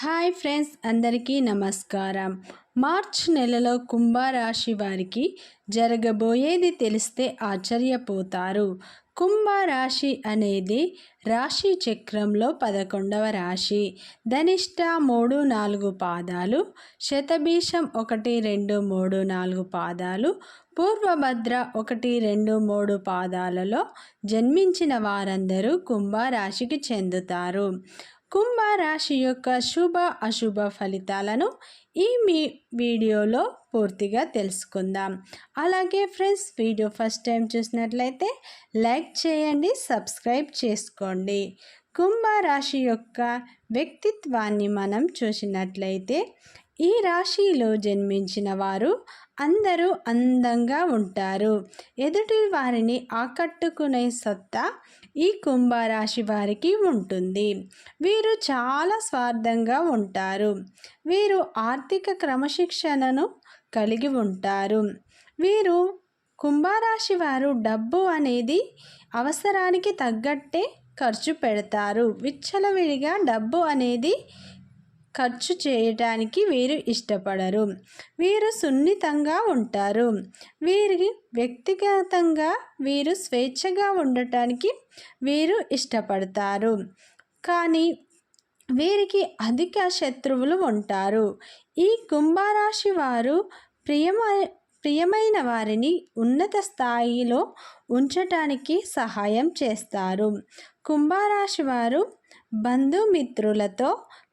Hi friends అందరికీ నమస్కారం. March నెలలో కుంభరాశి వారికి జరగబోయేది తెలిస్తే ఆశ్చర్యపోతారు. కుంభరాశి అనేది రాశి చక్రంలో పదకొండవ రాశి. ధనిష్ట మూడు నాలుగు పాదాలు శతభీషం ఒకటి రెండు మూడు నాలుగు పాదాలు పూర్వభద్ర ఒకటి రెండు మూడు పాదాలలో జన్మించిన వారందరూ కుంభరాశికి చెందుతారు. కుంభరాశి యొక్క శుభ అశుభ ఫలితాలను ఈ మీ వీడియోలో పూర్తిగా తెలుసుకుందాం. అలాగే ఫ్రెండ్స్ వీడియో ఫస్ట్ టైం చూసినట్లయితే లైక్ చేయండి సబ్స్క్రైబ్ చేసుకోండి. కుంభరాశి యొక్క వ్యక్తిత్వాన్ని మనం చూసినట్లయితే ఈ రాశిలో జన్మించిన వారు అందరూ అందంగా ఉంటారు. ఎదుటి వారిని ఆకట్టుకునే సత్తా ఈ కుంభరాశి వారికి ఉంటుంది. వీరు చాలా స్వార్థంగా ఉంటారు. వీరు ఆర్థిక క్రమశిక్షణను కలిగి ఉంటారు. వీరు కుంభరాశి వారు డబ్బు అనేది అవసరానికి తగ్గట్టే ఖర్చు పెడతారు. విచ్చలవిడిగా డబ్బు అనేది ఖర్చు చేయటానికి వీరు ఇష్టపడరు. వీరు సున్నితంగా ఉంటారు. వీరి వ్యక్తిగతంగా వీరు స్వేచ్ఛగా ఉండటానికి వీరు ఇష్టపడతారు. కానీ వీరికి అధిక శత్రువులు ఉంటారు. ఈ కుంభరాశి వారు ప్రియమ ప్రియమైన వారిని ఉన్నత స్థాయిలో ఉంచటానికి సహాయం చేస్తారు. కుంభరాశి వారు బంధుమిత్రులతో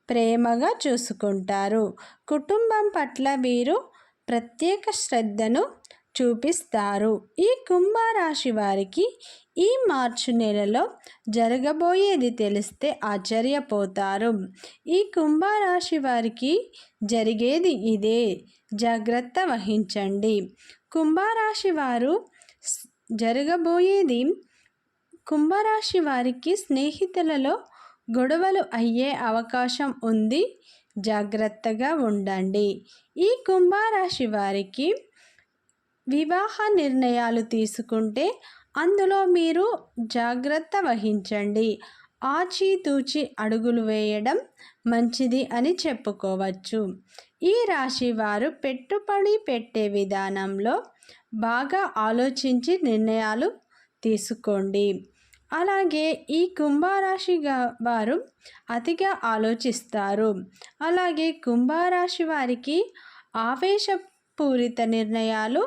ప్రేమగా చూసుకుంటారు. కుటుంబం పట్ల వీరు ప్రత్యేక శ్రద్ధను చూపిస్తారు. ఈ కుంభరాశి వారికి ఈ మార్చి నెలలో జరగబోయేది తెలిస్తే ఆశ్చర్యపోతారు. ఈ కుంభరాశి వారికి జరిగేది ఇదే. జాగ్రత్త వహించండి. కుంభరాశి వారు జరగబోయేది కుంభరాశి వారికి స్నేహితులలో గొడవలు అయ్యే అవకాశం ఉంది. జాగ్రత్తగా ఉండండి. ఈ కుంభరాశి వారికి వివాహ నిర్ణయాలు తీసుకుంటే అందులో మీరు జాగ్రత్త వహించండి. ఆచితూచి అడుగులు వేయడం మంచిది అని చెప్పుకోవచ్చు. ఈ రాశి వారు పెట్టుబడి పెట్టే విధానంలో బాగా ఆలోచించి నిర్ణయాలు తీసుకోండి. అలాగే ఈ కుంభరాశి వారు అతిగా ఆలోచిస్తారు. అలాగే కుంభరాశి వారికి ఆవేశపూరిత నిర్ణయాలు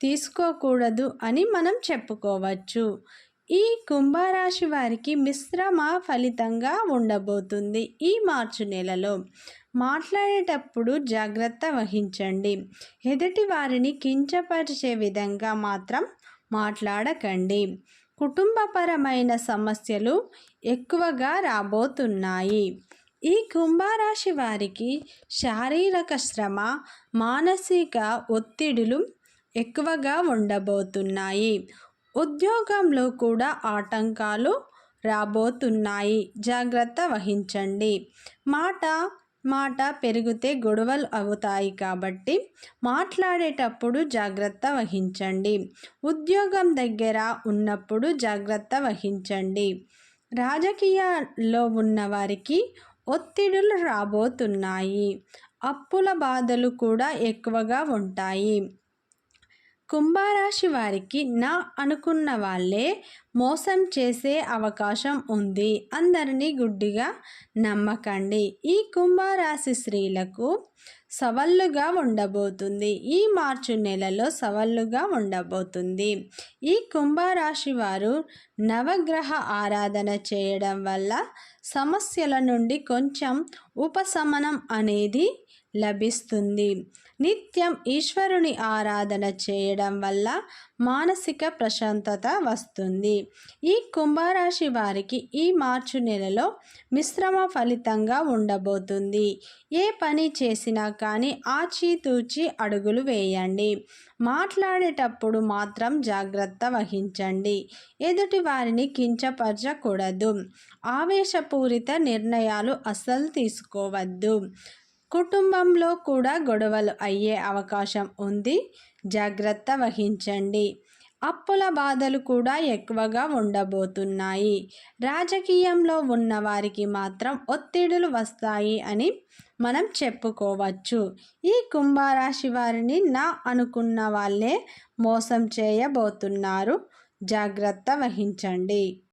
తీసుకోకూడదు అని మనం చెప్పుకోవచ్చు. ఈ కుంభరాశి వారికి మిశ్రమ ఫలితంగా ఉండబోతుంది ఈ మార్చి నెలలో. మాట్లాడేటప్పుడు జాగ్రత్త వహించండి. ఎదుటి వారిని కించపరిచే విధంగా మాత్రం మాట్లాడకండి. కుటుంబపరమైన సమస్యలు ఎక్కువగా రాబోతున్నాయి. ఈ కుంభరాశి వారికి శారీరక శ్రమ మానసిక ఒత్తిడులు ఎక్కువగా ఉండబోతున్నాయి. ఉద్యోగంలో కూడా ఆటంకాలు రాబోతున్నాయి. జాగ్రత్త వహించండి. మాట మాట పెరిగితే గొడవలు అవుతాయి కాబట్టి మాట్లాడేటప్పుడు జాగ్రత్త వహించండి. ఉద్యోగం దగ్గర ఉన్నప్పుడు జాగ్రత్త వహించండి. రాజకీయాల్లో ఉన్నవారికి ఒత్తిడులు రాబోతున్నాయి. అప్పుల బాధలు కూడా ఎక్కువగా ఉంటాయి. కుంభరాశి వారికి నా అనుకున్న వాళ్ళే మోసం చేసే అవకాశం ఉంది. అందరినీ గుడ్డిగా నమ్మకండి. ఈ కుంభరాశి స్త్రీలకు సవల్లుగా ఉండబోతుంది. ఈ మార్చి నెలలో సవల్లుగా ఉండబోతుంది. ఈ కుంభరాశి వారు నవగ్రహ ఆరాధన చేయడం వల్ల సమస్యల నుండి కొంచెం ఉపశమనం అనేది లభిస్తుంది. నిత్యం ఈశ్వరుని ఆరాధన చేయడం వల్ల మానసిక ప్రశాంతత వస్తుంది. ఈ కుంభరాశి వారికి ఈ మార్చి నెలలో మిశ్రమ ఫలితంగా ఉండబోతుంది. ఏ పని చేసినా కానీ ఆచితూచి అడుగులు వేయండి. మాట్లాడేటప్పుడు మాత్రం జాగ్రత్త వహించండి. ఎదుటి వారిని కించపరచకూడదు. ఆవేశపూరిత నిర్ణయాలు అస్సలు తీసుకోవద్దు. కుటుంబంలో కూడా గొడవలు అయ్యే అవకాశం ఉంది. జాగ్రత్త వహించండి. అప్పుల బాధలు కూడా ఎక్కువగా ఉండబోతున్నాయి. రాజకీయంలో ఉన్న వారికి మాత్రం ఒత్తిడులు వస్తాయి అని మనం చెప్పుకోవచ్చు. ఈ కుంభరాశి వారిని నా అనుకున్న వాళ్ళే మోసం చేయబోతున్నారు. జాగ్రత్త వహించండి.